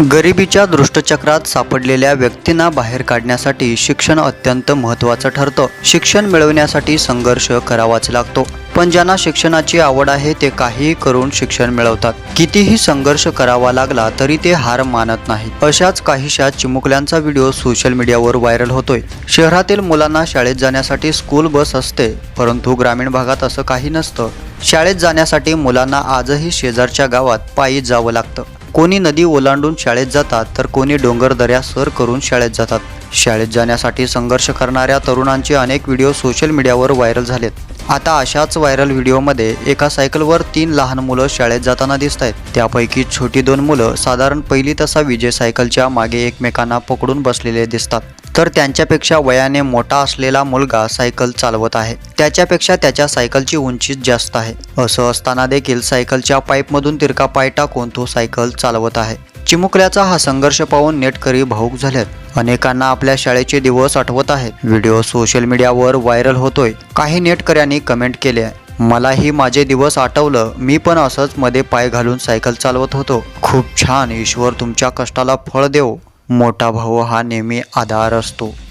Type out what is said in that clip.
गरिबीच्या दृष्टचक्रात सापडलेल्या व्यक्तींना बाहेर काढण्यासाठी शिक्षण अत्यंत महत्त्वाचं ठरतं. शिक्षण मिळवण्यासाठी संघर्ष करावाच लागतो. पण ज्यांना शिक्षणाची आवड आहे ते काहीही करून शिक्षण मिळवतात. कितीही संघर्ष करावा लागला तरी ते हार मानत नाहीत. अशाच काहीशा चिमुकल्यांचा व्हिडिओ सोशल मीडियावर व्हायरल होतोय. शहरातील मुलांना शाळेत जाण्यासाठी स्कूल बस असते परंतु ग्रामीण भागात असं काही नसतं. शाळेत जाण्यासाठी मुलांना आजही शेजारच्या गावात पायी जावं लागतं. कोणी नदी ओलांडून शाळेत जातात तर कोणी डोंगर दऱ्या सर करून शाळेत जातात. शाळेत जाण्यासाठी संघर्ष करणाऱ्या तरुणांचे अनेक व्हिडिओ सोशल मीडियावर व्हायरल झालेत. आता अशाच व्हायरल व्हिडिओमध्ये एका सायकलवर तीन लहान मुलं शाळेत जाताना दिसत आहेत त्यापैकी छोटी दोन मुलं साधारण पहिली तसा विजय सायकलच्या मागे एकमेकांना पकडून बसलेले दिसतात. तर त्यांच्यापेक्षा वयाने मोठा असलेला मुलगा सायकल चालवत आहे. त्याच्यापेक्षा त्याच्या सायकलची उंचीच जास्त आहे. असं असताना देखील सायकलच्या पाईपमधून तिरका पाय टाकून तो सायकल चालवत आहे. चिमुकल्याचा हा संघर्ष पाहून नेटकरी भाऊक झालेत अनेकांना आपल्या शाळेचे दिवस आठवत आहेत. व्हिडिओ सोशल मीडियावर व्हायरल होतोय. काही नेटकऱ्यांनी कमेंट केले आहे मलाही माझे दिवस आठवलं. मी पण असंच मध्ये पाय घालून सायकल चालवत होतो. खूप छान. ईश्वर तुमच्या कष्टाला फळ देव. मोठा भाऊ हा नेहमी आधार असतो.